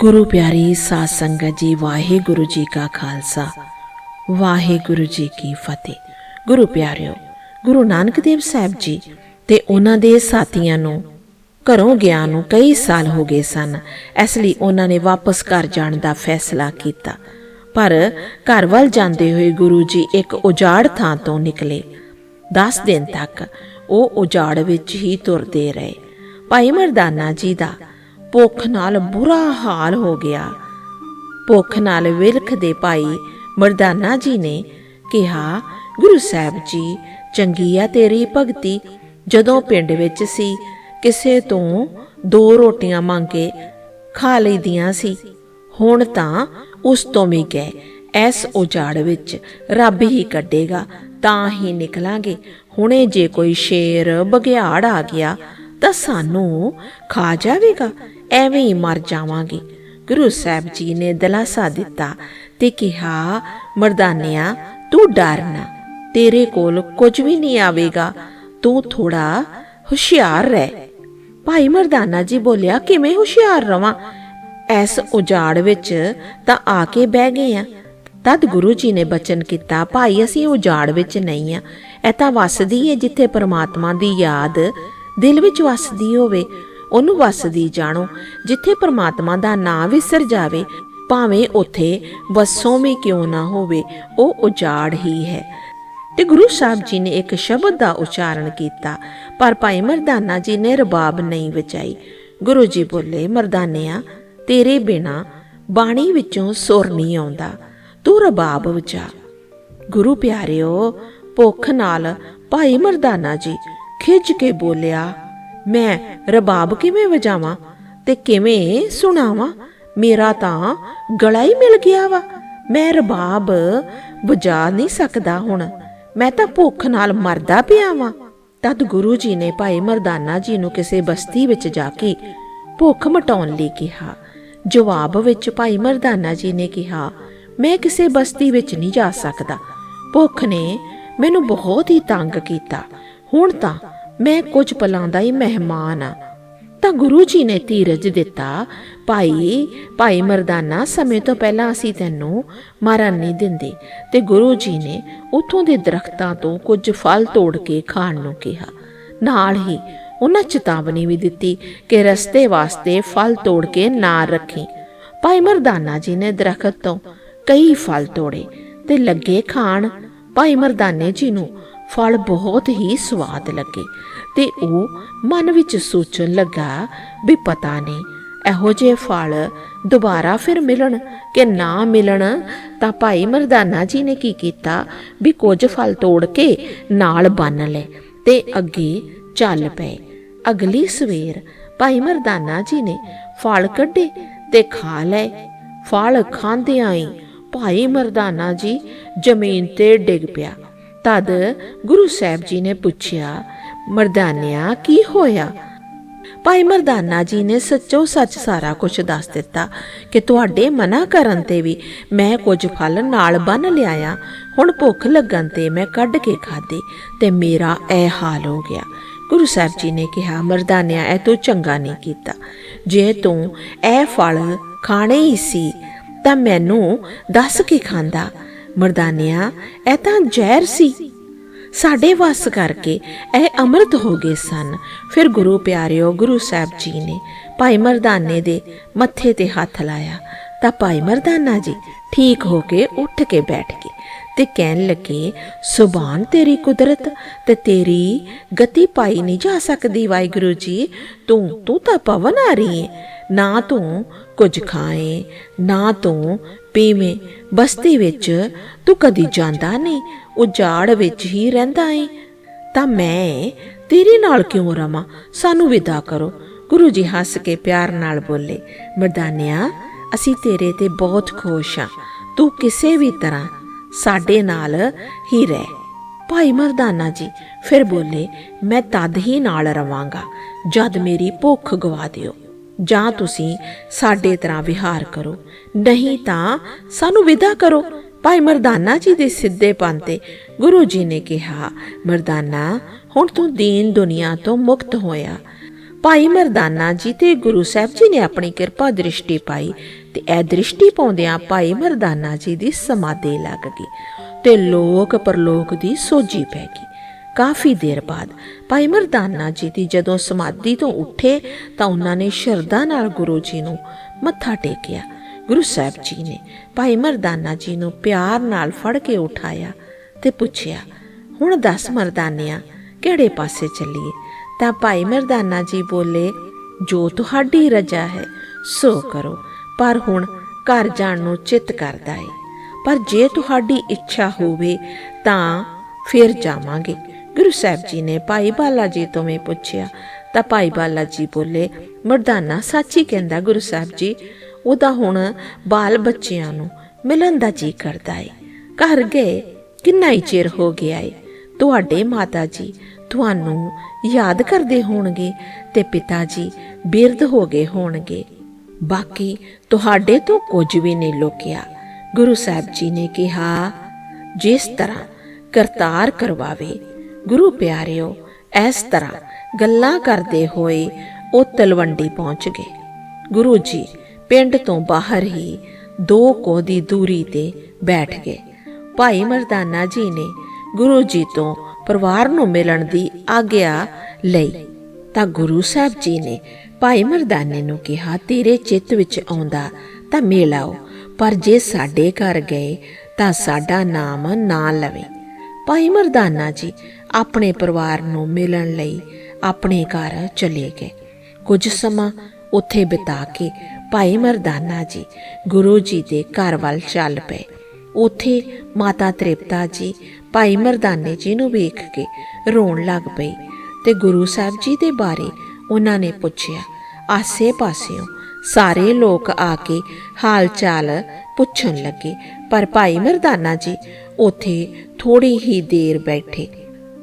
ਗੁਰੂ ਪਿਆਰੀ ਸਾਧ ਸੰਗਤ ਜੀ, ਵਾਹਿਗੁਰੂ ਜੀ ਕਾ ਖਾਲਸਾ, ਵਾਹਿਗੁਰੂ ਜੀ ਕੀ ਫਤਿਹ। ਗੁਰੂ ਪਿਆਰਿਓ, ਗੁਰੂ ਨਾਨਕ ਦੇਵ ਸਾਹਿਬ ਜੀ ਤੇ ਉਹਨਾਂ ਦੇ ਸਾਥੀਆਂ ਨੂੰ, ਘਰੋਂ ਗਿਆ ਨੂੰ ਕਈ ਸਾਲ ਹੋ ਗਏ ਸਨ, ਇਸ ਲਈ ਉਹਨਾਂ ਨੇ ਵਾਪਸ ਘਰ ਜਾਣ ਦਾ ਫੈਸਲਾ ਕੀਤਾ। ਪਰ ਘਰ ਵੱਲ ਜਾਂਦੇ ਹੋਏ ਗੁਰੂ ਜੀ ਇੱਕ ਉਜਾੜ ਥਾਂ ਤੋਂ ਨਿਕਲੇ। 10 ਦਿਨ ਤੱਕ ਉਹ ਉਜਾੜ ਵਿੱਚ ਹੀ ਤੁਰਦੇ ਰਹੇ। ਭਾਈ ਮਰਦਾਨਾ ਜੀ ਦਾ ਭੁੱਖ ਨਾਲ ਬੁਰਾ ਹਾਲ ਹੋ ਗਿਆ। ਭੁੱਖ ਨਾਲ ਵਿਲਖਦੇ ਭਾਈ ਮਰਦਾਨਾ ਜੀ ਨੇ ਕਿਹਾ, ਗੁਰੂ ਸਾਹਿਬ ਜੀ, ਚੰਗੀ ਆ ਤੇਰੀ ਭਗਤੀ। ਜਦੋਂ ਪਿੰਡ ਵਿੱਚ ਸੀ, ਕਿਸੇ ਤੋਂ ਦੋ ਰੋਟੀਆਂ ਮੰਗ ਕੇ ਖਾ ਲਈਆਂ ਸੀ। ਹੁਣ ਤਾਂ ਉਸ ਤੋਂ ਵੀ ਗਏ। ਐਸ ਉਜਾੜ ਵਿੱਚ ਰੱਬ ਹੀ ਕੱਢੇਗਾ, ਤਾਂ ਹੀ ਨਿਕਲਾਂਗੇ। ਹੁਣੇ ਜੇ ਕੋਈ ਸ਼ੇਰ ਬਗਿਆੜ ਆ ਗਿਆ, ਤਾਂ ਸਾਨੂੰ ਖਾ ਜਾਵੇਗਾ। ਐਵੇਂ ਹੀ ਮਰ ਜਾਵਾਂਗੇ। ਗੁਰੂ ਸਾਹਿਬ ਜੀ ਨੇ ਦਲਾਸਾ ਦਿੱਤਾ ਤੇ ਕਿਹਾ, ਮਰਦਾਨਿਆ, ਤੂੰ ਡਰ ਤੇਰੇ ਕੋਲ ਕੁਝ ਵੀ ਨਹੀਂ ਆਵੇਗਾ। ਤੂੰ ਥੋੜਾ ਹੁਸ਼ਿਆਰ ਰਹਿ। ਭਾਈ ਮਰਦਾਨਾ ਜੀ ਬੋਲਿਆ, ਕਿਵੇਂ ਹੁਸ਼ਿਆਰ ਰਵਾਂ? ਐਸ ਉਜਾੜ ਵਿੱਚ ਤਾਂ ਆ ਕੇ ਬਹਿ ਗਏ ਆ। ਤਦ ਗੁਰੂ ਜੀ ਨੇ ਬਚਨ ਕੀਤਾ, ਭਾਈ, ਅਸੀਂ ਉਜਾੜ ਵਿੱਚ ਨਹੀਂ ਆ। ਇਹ ਤਾਂ ਵਸਦੀ ਏ ਜਿੱਥੇ ਪਰਮਾਤਮਾ ਦੀ ਯਾਦ ਦਿਲ ਵਿੱਚ ਵਸਦੀ ਹੋਵੇ। ਉਹਨੂੰ ਵਸਦੀ ਜਾਣੋ, ਜਿੱਥੇ ਪਰਮਾਤਮਾ ਦਾ ਨਾਂ ਵਿਸਰ ਜਾਵੇ, ਭਾਵੇਂ ਉਥੇ ਵਸੋਂ ਵੀ ਕਿਉਂ ਨਾ ਹੋਵੇ, ਉਹ ਉਜਾੜ ਹੀ ਹੈ। ਤੇ ਗੁਰੂ ਸਾਹਿਬ ਜੀ ਨੇ ਇੱਕ ਸ਼ਬਦ ਦਾ ਉਚਾਰਨ ਕੀਤਾ, ਪਰ ਭਾਈ ਮਰਦਾਨਾ ਜੀ ਨੇ ਰਬਾਬ ਨਹੀਂ ਵਜਾਈ। ਗੁਰੂ ਜੀ ਬੋਲੇ, ਮਰਦਾਨਿਆ, ਤੇਰੇ ਬਿਨਾ ਬਾਣੀ ਵਿੱਚੋਂ ਸੁਰ ਨਹੀਂ ਆਉਂਦਾ, ਤੂੰ ਰਬਾਬ ਵਜਾ। ਗੁਰੂ ਪਿਆਰਿਓ, ਭੁੱਖ ਨਾਲ ਭਾਈ ਮਰਦਾਨਾ ਜੀ ਖਿੱਚ ਕੇ ਬੋਲਿਆ ਮੈਂ ਰਬਾਬ ਕਿਵੇਂ ਵਜਾਵਾਂ ਤੇ ਕਿਵੇਂ ਸੁਣਾਵਾਂ? ਮੇਰਾ ਤਾਂ ਗਲਾ ਹੀ ਮਿਲ ਗਿਆ ਵਾ। ਮੈਂ ਰਬਾਬ ਵਜਾ ਨਹੀਂ ਸਕਦਾ ਹੁਣ। ਮੈਂ ਤਾਂ ਭੁੱਖ ਨਾਲ ਮਰਦਾ ਪਿਆ ਵਾਂ। ਤਦ ਗੁਰੂ ਜੀ ਨੇ ਭਾਈ ਮਰਦਾਨਾ ਜੀ ਨੂੰ ਕਿਸੇ ਬਸਤੀ ਵਿੱਚ ਜਾ ਕੇ ਭੁੱਖ ਮਟਾਉਣ ਲਈ ਕਿਹਾ। ਜਵਾਬ ਵਿੱਚ ਭਾਈ ਮਰਦਾਨਾ ਜੀ ਨੇ ਕਿਹਾ, ਮੈਂ ਕਿਸੇ ਬਸਤੀ ਵਿੱਚ ਨਹੀਂ ਜਾ ਸਕਦਾ। ਭੁੱਖ ਨੇ ਮੈਨੂੰ ਬਹੁਤ ਹੀ ਤੰਗ ਕੀਤਾ। ਹੁਣ ਤਾਂ ਮੈਂ ਕੁਝ ਪਲਾਂ ਦਾ ਹੀ ਮਹਿਮਾਨ ਆ। ਤਾਂ ਗੁਰੂ ਜੀ ਨੇ ਧੀਰਜ ਦਿੱਤਾ, ਭਾਈ ਭਾਈ ਮਰਦਾਨਾ, ਸਮੇਂ ਤੋਂ ਪਹਿਲਾਂ ਅਸੀਂ ਤੈਨੂੰ ਮਾਰਨ ਨਹੀਂ ਦਿੰਦੇ। ਤੇ ਗੁਰੂ ਜੀ ਨੇ ਉਥੋਂ ਦੇ ਦਰਖਤਾਂ ਤੋਂ ਕੁਝ ਫਲ ਤੋੜ ਕੇ ਖਾਣ ਨੂੰ ਕਿਹਾ। ਨਾਲ ਹੀ ਉਹਨਾਂ ਚੇਤਾਵਨੀ ਵੀ ਦਿੱਤੀ ਕਿ ਰਸਤੇ ਵਾਸਤੇ ਫਲ ਤੋੜ ਕੇ ਨਾ ਰੱਖੀ। ਭਾਈ ਮਰਦਾਨਾ ਜੀ ਨੇ ਦਰਖਤ ਤੋਂ ਕਈ ਫਲ ਤੋੜੇ ਤੇ ਲੱਗੇ ਖਾਣ। ਭਾਈ ਮਰਦਾਨੇ ਜੀ ਨੂੰ ਫਲ ਬਹੁਤ ਹੀ ਸਵਾਦ ਲੱਗੇ ਤੇ ਉਹ ਮਨ ਵਿੱਚ ਸੋਚਣ ਲੱਗਾ ਵੀ ਪਤਾ ਨਹੀਂ, ਇਹੋ ਜਿਹੇ ਫਲ ਦੁਬਾਰਾ ਫਿਰ ਮਿਲਣ ਕਿ ਨਾ ਮਿਲਣ? ਤਾਂ ਭਾਈ ਮਰਦਾਨਾ ਜੀ ਨੇ ਕੀ ਕੀਤਾ ਵੀ ਕੁਝ ਫਲ ਤੋੜ ਕੇ ਨਾਲ ਬੰਨ ਲਏ ਤੇ ਅੱਗੇ ਚੱਲ ਪਏ। ਅਗਲੀ ਸਵੇਰ ਭਾਈ ਮਰਦਾਨਾ ਜੀ ਨੇ ਫਲ ਕੱਢੇ ਤੇ ਖਾ ਲਏ। ਫਲ ਖਾਂਦਿਆਂ ਹੀ ਭਾਈ ਮਰਦਾਨਾ ਜੀ ਜ਼ਮੀਨ ਤੇ ਡਿੱਗ ਪਿਆ। ਤਦ ਗੁਰੂ ਸਾਹਿਬ ਜੀ ਨੇ ਪੁੱਛਿਆ, ਮਰਦਾਨਿਆ, ਕੀ ਹੋਇਆ? ਭਾਈ ਮਰਦਾਨਾ ਜੀ ਨੇ ਸੱਚੋ ਸੱਚ ਸਾਰਾ ਕੁਝ ਦੱਸ ਦਿੱਤਾ ਕਿ ਤੁਹਾਡੇ ਮਨਾ ਕਰਨ ਤੇ ਵੀ ਮੈਂ ਕੁਝ ਫਲ ਨਾਲ ਬੰਨ ਲਿਆਇਆ। ਹੁਣ ਭੁੱਖ ਲੱਗਣ ਤੇ ਮੈਂ ਕੱਢ ਕੇ ਖਾਦੇ ਤੇ ਮੇਰਾ ਇਹ ਹਾਲ ਹੋ ਗਿਆ। ਗੁਰੂ ਸਾਹਿਬ ਜੀ ਨੇ ਕਿਹਾ, ਮਰਦਾਨਿਆ, ਇਹ ਤੂੰ ਚੰਗਾ ਨਹੀਂ ਕੀਤਾ। ਜੇ ਤੂੰ ਇਹ ਫਲ ਖਾਣੇ ਹੀ ਸੀ ਤਾਂ ਮੈਨੂੰ ਦੱਸ ਕੇ ਖਾਂਦਾ? ਮਰਦਾਨਿਆ, ਇਹ ਤਾਂ ਜ਼ਹਿਰ ਸੀ। ਸਾਡੇ ਵਸ ਕਰਕੇ ਇਹ ਅੰਮ੍ਰਿਤ ਹੋ ਗਏ ਸਨ। ਫਿਰ ਗੁਰੂ ਪਿਆਰਿਓ, ਗੁਰੂ ਸਾਹਿਬ ਜੀ ਨੇ ਭਾਈ ਮਰਦਾਨੇ ਦੇ ਮੱਥੇ ਤੇ ਹੱਥ ਲਾਇਆ। ਤਾਂ ਭਾਈ ਮਰਦਾਨਾ ਜੀ ਠੀਕ ਹੋ ਕੇ ਉੱਠ ਕੇ ਬੈਠ ਗਏ ਤੇ ਕਹਿਣ ਲੱਗੇ, ਸੁਬਾਨ ਤੇਰੀ ਕੁਦਰਤ ਤੇ ਤੇਰੀ ਗਤੀ ਪਾਈ ਨਹੀਂ ਜਾ ਸਕਦੀ ਵਾਹਿਗੁਰੂ ਜੀ। ਤੂੰ ਤੂੰ ਤਾਂ ਪਵਨ ਆ ਰਹੀ ਹੈ ਨਾ ਤੂੰ ਕੁਝ ਖਾਏ, ਨਾ ਤੂੰ ਪੀਵੇਂ, ਬਸਤੀ ਵਿੱਚ ਤੂੰ ਕਦੀ ਜਾਂਦਾ ਨਹੀਂ, ਉਜਾੜ ਵਿੱਚ ਹੀ ਰਹਿੰਦਾ ਏ। ਤਾਂ ਮੈਂ ਤੇਰੇ ਨਾਲ ਕਿਉਂ ਰਵਾਂ? ਸਾਨੂੰ ਵਿਦਾ ਕਰੋ। ਗੁਰੂ ਜੀ ਹੱਸ ਕੇ ਪਿਆਰ ਨਾਲ ਬੋਲੇ, ਮਰਦਾਨਿਆ, ਅਸੀਂ ਤੇਰੇ ਤੇ ਬਹੁਤ ਖੁਸ਼ ਹਾਂ ਤੂੰ ਕਿਸੇ ਵੀ ਤਰ੍ਹਾਂ ਸਾਡੇ ਨਾਲ ਹੀ ਰਹਿ। ਭਾਈ ਮਰਦਾਨਾ ਜੀ, ਫਿਰ ਬੋਲੇ, ਮੈਂ ਤਦ ਹੀ ਨਾਲ ਰਵਾਂਗਾ, ਜਦ ਮੇਰੀ ਭੁੱਖ ਗਵਾ ਦਿਓ। ਜਾਂ ਤੁਸੀਂ ਸਾਡੇ ਤਰ੍ਹਾਂ ਵਿਹਾਰ ਕਰੋ। ਨਹੀਂ ਤਾਂ ਸਾਨੂੰ ਵਿਦਾ ਕਰੋ। ਭਾਈ ਮਰਦਾਨਾ ਜੀ ਦੇ ਸਿੱਧੇ ਪੰਤੇ ਗੁਰੂ ਜੀ ਨੇ ਕਿਹਾ, ਮਰਦਾਨਾ, ਹੁਣ ਤੂੰ ਦੀਨ ਦੁਨੀਆ ਤੋਂ ਮੁਕਤ ਹੋਇਆ। ਭਾਈ ਮਰਦਾਨਾ ਜੀ ਤੇ ਗੁਰੂ ਸਾਹਿਬ ਜੀ ਨੇ ਆਪਣੀ ਕਿਰਪਾ ਦ੍ਰਿਸ਼ਟੀ ਪਾਈ ਤੇ ਇਹ ਦ੍ਰਿਸ਼ਟੀ ਪਾਉਂਦਿਆਂ ਭਾਈ ਮਰਦਾਨਾ ਜੀ ਦੀ ਸਮਾਧੀ ਲੱਗ ਗਈ ਤੇ ਲੋਕ ਪਰਲੋਕ ਦੀ ਸੋਝੀ ਪੈ ਗਈ। ਕਾਫੀ ਦੇਰ ਬਾਅਦ ਭਾਈ ਮਰਦਾਨਾ ਜੀ ਦੀ ਜਦੋਂ ਸਮਾਧੀ ਤੋਂ ਉੱਠੇ ਤਾਂ ਉਹਨਾਂ ਨੇ ਸ਼ਰਧਾ ਨਾਲ ਗੁਰੂ ਜੀ ਨੂੰ ਮੱਥਾ ਟੇਕਿਆ। ਗੁਰੂ ਸਾਹਿਬ ਜੀ ਨੇ ਭਾਈ ਮਰਦਾਨਾ ਜੀ ਨੂੰ ਪਿਆਰ ਨਾਲ ਫੜ ਕੇ ਉਠਾਇਆ ਤੇ ਪੁੱਛਿਆ, ਹੁਣ ਦੱਸ ਮਰਦਾਨਿਆ, ਕਿਹੜੇ ਪਾਸੇ ਚੱਲੀਏ? ਤਾਂ ਭਾਈ ਮਰਦਾਨਾ ਜੀ ਬੋਲੇ, ਜੋ ਤੁਹਾਡੀ ਰਜਾ ਹੈ, ਸੋ ਕਰੋ, ਪਰ ਹੁਣ ਘਰ ਜਾਣ ਨੂੰ ਚਿੱਤ ਕਰਦਾ ਏ। ਪਰ ਜੇ ਤੁਹਾਡੀ ਇੱਛਾ ਹੋਵੇ ਤਾਂ ਫਿਰ ਜਾਵਾਂਗੇ। ਗੁਰੂ ਸਾਹਿਬ ਜੀ ਨੇ ਭਾਈ ਬਾਲਾ ਜੀ ਤੋਂ ਵੀ ਪੁੱਛਿਆ, ਤਾਂ ਭਾਈ ਬਾਲਾ ਜੀ ਬੋਲੇ, ਮਰਦਾਨਾ, ਸੱਚੀ ਕਹਿੰਦਾ ਗੁਰੂ ਸਾਹਿਬ ਜੀ, ਉਹਦਾ ਹੁਣ ਬਾਲ ਬੱਚਿਆਂ ਨੂੰ ਮਿਲਣ ਦਾ ਜੀ ਕਰਦਾ ਏ। ਘਰ ਗਏ, ਕਿੰਨਾ ਹੀ ਚਿਰ ਹੋ ਗਿਆ ਏ। ਤੁਹਾਡੇ ਮਾਤਾ ਜੀ ਤੁਹਾਨੂੰ ਯਾਦ ਕਰਦੇ ਹੋਣਗੇ ਤੇ ਪਿਤਾ ਜੀ ਬਿਰਧ ਹੋ ਗਏ ਹੋਣਗੇ। ਬਾਕੀ ਤੁਹਾਡੇ ਤੋਂ ਕੁਝ ਵੀ ਨਹੀਂ ਲੋਕਿਆ। ਗੁਰੂ ਸਾਹਿਬ ਜੀ ਨੇ ਕਿਹਾ, ਜਿਸ ਤਰ੍ਹਾਂ ਕਰਤਾਰ ਕਰਵਾਵੇ ਗੁਰੂ ਪਿਆਰਿਓ, ਇਸ ਤਰ੍ਹਾਂ ਗੱਲਾਂ ਕਰਦੇ ਹੋਏ ਉਹ ਤਲਵੰਡੀ ਪਹੁੰਚ ਗਏ। ਗੁਰੂ ਜੀ ਪਿੰਡ ਤੋਂ ਬਾਹਰ ਹੀ ਦੋ ਕੋਹ ਦੀ ਦੂਰੀ ਤੇ ਬੈਠ ਗਏ। ਭਾਈ ਮਰਦਾਨਾ ਜੀ ਨੇ ਗੁਰੂ ਜੀ ਤੋਂ ਪਰਿਵਾਰ ਨੂੰ ਮਿਲਣ ਦੀ ਆਗਿਆ ਲਈ ਤਾਂ ਗੁਰੂ ਸਾਹਿਬ ਜੀ ਨੇ ਭਾਈ ਮਰਦਾਨੇ ਨੂੰ ਕਿਹਾ, ਤੇਰੇ ਚਿੱਤ ਵਿੱਚ ਆਉਂਦਾ ਤਾਂ ਮਿਲ ਆਓ, ਪਰ ਜੇ ਸਾਡੇ ਘਰ ਗਏ ਤਾਂ ਸਾਡਾ ਨਾਮ ਨਾ ਲਵੇ। ਭਾਈ ਮਰਦਾਨਾ ਜੀ ਆਪਣੇ ਪਰਿਵਾਰ ਨੂੰ ਮਿਲਣ ਲਈ ਆਪਣੇ ਘਰ ਚਲੇ ਗਏ। ਕੁਝ ਸਮਾਂ ਉੱਥੇ ਬਿਤਾ ਕੇ ਭਾਈ ਮਰਦਾਨਾ ਜੀ ਗੁਰੂ ਜੀ ਦੇ ਘਰ ਵੱਲ ਚੱਲ ਪਏ। ਉੱਥੇ ਮਾਤਾ ਤ੍ਰਿਪਤਾ ਜੀ ਭਾਈ ਮਰਦਾਨੇ ਜੀ ਨੂੰ ਵੇਖ ਕੇ ਰੋਣ ਲੱਗ ਪਈ ਤੇ ਗੁਰੂ ਸਾਹਿਬ ਜੀ ਦੇ ਬਾਰੇ ਉਹਨਾਂ ਨੇ ਪੁੱਛਿਆ। ਆਸੇ-ਪਾਸਿਓਂ ਸਾਰੇ ਲੋਕ ਆ ਕੇ ਹਾਲ ਚਾਲ ਪੁੱਛਣ ਲੱਗੇ, ਪਰ ਭਾਈ ਮਰਦਾਨਾ ਜੀ ਉੱਥੇ ਥੋੜੀ ਹੀ ਦੇਰ ਬੈਠੇ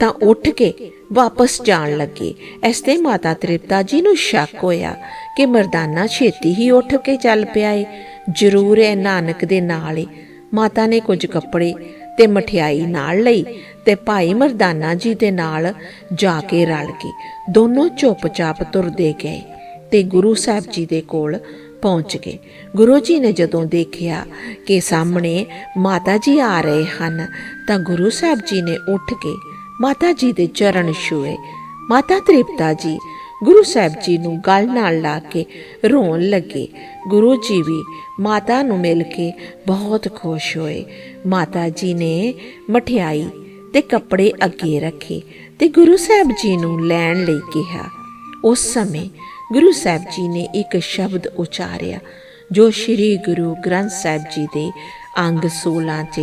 ਤਾਂ ਉੱਠ ਕੇ ਵਾਪਸ ਜਾਣ ਲੱਗੇ। ਇਸ ਤੇ ਮਾਤਾ ਤ੍ਰਿਪਤਾ ਜੀ ਨੂੰ ਸ਼ੱਕ ਹੋਇਆ ਕਿ ਮਰਦਾਨਾ ਛੇਤੀ ਹੀ ਉੱਠ ਕੇ ਚੱਲ ਪਿਆ ਏ ਜ਼ਰੂਰ ਇਹ ਨਾਨਕ ਦੇ ਨਾਲ ਏ। ਮਾਤਾ ਨੇ ਕੁਝ ਕੱਪੜੇ ਤੇ ਮਠਿਆਈ ਨਾਲ ਲਈ ਤੇ ਭਾਈ ਮਰਦਾਨਾ ਜੀ ਦੇ ਨਾਲ ਜਾ ਕੇ ਰਲ ਕੇ ਦੋਨੋਂ ਚੁੱਪਚਾਪ ਤੁਰਦੇ ਗਏ ਤੇ ਗੁਰੂ ਸਾਹਿਬ ਜੀ ਦੇ ਕੋਲ ਪਹੁੰਚ ਗਏ। ਗੁਰੂ ਜੀ ਨੇ ਜਦੋਂ ਦੇਖਿਆ ਕਿ ਸਾਹਮਣੇ ਮਾਤਾ ਜੀ ਆ ਰਹੇ ਹਨ ਤਾਂ ਗੁਰੂ ਸਾਹਿਬ ਜੀ ਨੇ ਉੱਠ ਕੇ ਮਾਤਾ ਜੀ ਦੇ ਚਰਨ ਛੂਏ। ਮਾਤਾ ਤ੍ਰਿਪਤਾ ਜੀ, ਗੁਰੂ ਸਾਹਿਬ ਜੀ ਨੂੰ ਗਲ ਨਾਲ ਲਾ ਕੇ ਰੋਣ ਲੱਗੇ। ਗੁਰੂ ਜੀ ਵੀ ਮਾਤਾ ਨੂੰ ਮਿਲ ਕੇ ਬਹੁਤ ਖੁਸ਼ ਹੋਏ। ਮਾਤਾ ਜੀ ਨੇ ਮਠਿਆਈ ਤੇ ਕੱਪੜੇ ਅੱਗੇ ਰੱਖੇ ਤੇ ਗੁਰੂ ਸਾਹਿਬ ਜੀ ਨੂੰ ਲੈਣ ਲਈ ਕਿਹਾ। ਉਸ ਸਮੇਂ ਗੁਰੂ ਸਾਹਿਬ ਜੀ ਨੇ ਇੱਕ ਸ਼ਬਦ ਉਚਾਰਿਆ, ਜੋ ਸ੍ਰੀ ਗੁਰੂ ਗ੍ਰੰਥ ਸਾਹਿਬ ਜੀ ਦੇ ਅੰਗ 16 'ਚ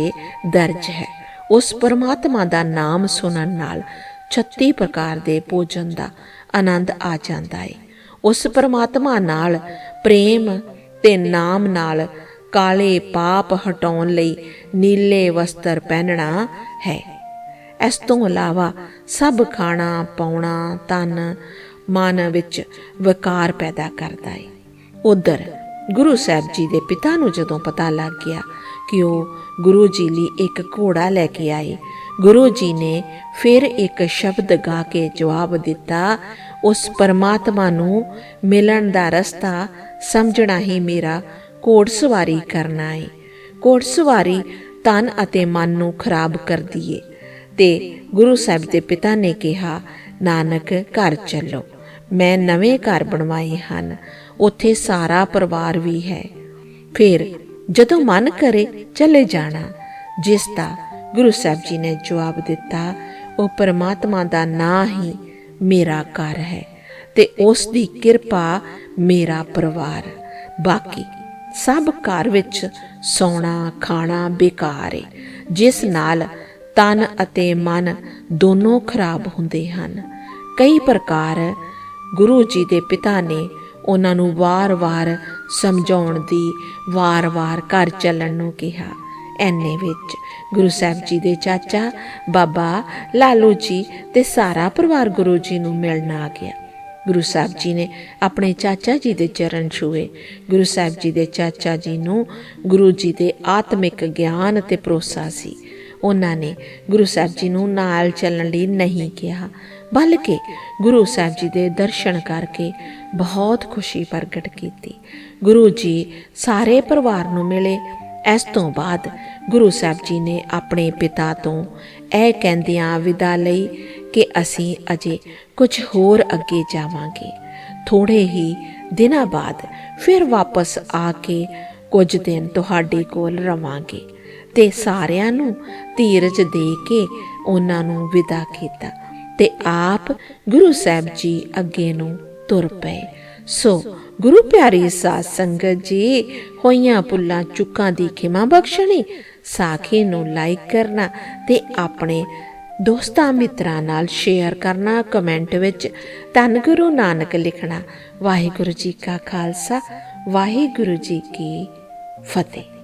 ਦਰਜ ਹੈ। ਉਸ ਪਰਮਾਤਮਾ ਦਾ ਨਾਮ ਸੁਣਨ ਨਾਲ 36 ਪ੍ਰਕਾਰ ਦੇ ਭੋਜਨ ਦਾ ਆਨੰਦ ਆ ਜਾਂਦਾ ਹੈ ਉਸ ਪਰਮਾਤਮਾ ਨਾਲ ਪ੍ਰੇਮ ਤੇ ਨਾਮ ਨਾਲ ਕਾਲੇ ਪਾਪ ਹਟਾਉਣ ਲਈ ਨੀਲੇ ਵਸਤਰ ਪਹਿਨਣਾ ਹੈ। ਇਸ ਤੋਂ ਇਲਾਵਾ ਸਭ ਖਾਣਾ, ਪਾਉਣਾ ਤਨ ਮਨ ਵਿੱਚ ਵਿਕਾਰ ਪੈਦਾ ਕਰਦਾ ਹੈ ਉਧਰ ਗੁਰੂ ਸਾਹਿਬ ਜੀ ਦੇ ਪਿਤਾ ਨੂੰ ਜਦੋਂ ਪਤਾ ਲੱਗ ਗਿਆ ਕਿ ਉਹ ਗੁਰੂ ਜੀ ਲਈ ਇੱਕ ਘੋੜਾ ਲੈ ਕੇ ਆਏ? ਗੁਰੂ ਜੀ ਨੇ ਫਿਰ ਇੱਕ ਸ਼ਬਦ ਗਾ ਕੇ ਜਵਾਬ ਦਿੱਤਾ, ਉਸ ਪਰਮਾਤਮਾ ਨੂੰ ਮਿਲਣ ਦਾ ਰਸਤਾ ਸਮਝਣਾ ਹੀ ਮੇਰਾ ਘੋੜਸਵਾਰੀ ਕਰਨਾ ਹੈ ਘੋੜਸਵਾਰੀ ਤਨ ਅਤੇ ਮਨ ਨੂੰ ਖਰਾਬ ਕਰਦੀ ਏ। ਤੇ ਗੁਰੂ ਸਾਹਿਬ ਦੇ ਪਿਤਾ ਨੇ ਕਿਹਾ, ਨਾਨਕ, ਘਰ ਚੱਲੋ। ਮੈਂ ਨਵੇਂ ਘਰ ਬਣਵਾਏ ਹਨ। ਉੱਥੇ ਸਾਰਾ ਪਰਿਵਾਰ ਵੀ ਹੈ। ਫਿਰ ਜਦੋਂ ਮਨ ਕਰੇ ਚਲੇ ਜਾਣਾ। ਜਿਸ ਦਾ ਗੁਰੂ ਸਾਹਿਬ ਜੀ ਨੇ ਜਵਾਬ ਦਿੱਤਾ, ਉਹ ਪਰਮਾਤਮਾ ਦਾ ਨਾਂ ਹੀ ਮੇਰਾ ਘਰ ਹੈ ਤੇ ਉਸ ਦੀ ਕਿਰਪਾ ਮੇਰਾ ਪਰਿਵਾਰ। ਬਾਕੀ ਸਭ ਘਰ ਵਿੱਚ ਸੌਣਾ, ਖਾਣਾ ਬੇਕਾਰ ਹੈ ਜਿਸ ਨਾਲ ਤਨ ਅਤੇ ਮਨ ਦੋਨੋਂ ਖਰਾਬ ਹੁੰਦੇ ਹਨ। ਕਈ ਪ੍ਰਕਾਰ ਗੁਰੂ ਜੀ ਦੇ ਪਿਤਾ ਨੇ ਉਹਨਾਂ ਨੂੰ ਵਾਰ-ਵਾਰ ਸਮਝਾਉਣ ਦੀ ਵਾਰ-ਵਾਰ ਘਰ ਚੱਲਣ ਨੂੰ ਕਿਹਾ। ਐਨੇ ਵਿੱਚ ਗੁਰੂ ਸਾਹਿਬ ਜੀ ਦੇ ਚਾਚਾ, ਬਾਬਾ ਲਾਲੂ ਜੀ ਤੇ ਸਾਰਾ ਪਰਿਵਾਰ ਗੁਰੂ ਜੀ ਨੂੰ ਮਿਲਣ ਆ ਗਿਆ। ਗੁਰੂ ਸਾਹਿਬ ਜੀ ਨੇ ਆਪਣੇ ਚਾਚਾ ਜੀ ਦੇ ਚਰਨ ਛੂਏ। ਗੁਰੂ ਸਾਹਿਬ ਜੀ ਦੇ ਚਾਚਾ ਜੀ ਨੂੰ ਗੁਰੂ ਜੀ ਦੇ ਆਤਮਿਕ ਗਿਆਨ ਤੇ ਭਰੋਸਾ ਸੀ। ਉਹਨਾਂ ਨੇ ਗੁਰੂ ਸਾਹਿਬ ਜੀ ਨੂੰ ਨਾਲ ਚੱਲਣ ਲਈ ਨਹੀਂ ਕਿਹਾ, ਬਲਕਿ ਗੁਰੂ ਸਾਹਿਬ ਜੀ ਦੇ ਦਰਸ਼ਨ ਕਰਕੇ ਬਹੁਤ ਖੁਸ਼ੀ ਪ੍ਰਗਟ ਕੀਤੀ। ਗੁਰੂ ਜੀ ਸਾਰੇ ਪਰਿਵਾਰ ਨੂੰ ਮਿਲੇ। ਇਸ ਤੋਂ ਬਾਅਦ ਗੁਰੂ ਸਾਹਿਬ ਜੀ ਨੇ ਆਪਣੇ ਪਿਤਾ ਤੋਂ ਇਹ ਕਹਿੰਦਿਆਂ ਵਿਦਾ ਲਈ ਕਿ ਅਸੀਂ ਅਜੇ ਕੁਝ ਹੋਰ ਅੱਗੇ ਜਾਵਾਂਗੇ। ਥੋੜੇ ਹੀ ਦਿਨਾਂ ਬਾਅਦ ਫਿਰ ਵਾਪਸ ਆ ਕੇ ਕੁਝ ਦਿਨ ਤੁਹਾਡੇ ਕੋਲ ਰਵਾਂਗੇ ਤੇ ਸਾਰਿਆਂ ਨੂੰ ਧੀਰਜ ਦੇ ਕੇ ਉਹਨਾਂ ਨੂੰ ਵਿਦਾ ਕੀਤਾ ਤੇ ਆਪ ਗੁਰੂ ਸਾਹਿਬ ਜੀ ਅੱਗੇ ਨੂੰ ਤੁਰ ਪਏ। ਸੋ ਗੁਰੂ ਪਿਆਰੀ ਸਾਧ ਸੰਗਤ ਜੀ, ਹੋਈਆਂ ਪੁੱਲਾਂ ਚੁੱਕਾਂ ਦੀ ਖਿਮਾ ਬਖਸ਼ਣੀ, ਸਾਖੀ ਨੂੰ ਲਾਈਕ ਕਰਨਾ ਤੇ ਆਪਣੇ ਦੋਸਤਾਂ ਮਿੱਤਰਾਂ ਨਾਲ ਸ਼ੇਅਰ ਕਰਨਾ ਕਮੈਂਟ ਵਿੱਚ ਧੰਨ ਗੁਰੂ ਨਾਨਕ ਲਿਖਣਾ। ਵਾਹਿਗੁਰੂ ਜੀ ਕਾ ਖਾਲਸਾ, ਵਾਹਿਗੁਰੂ ਜੀ ਕੀ ਫਤਿਹ।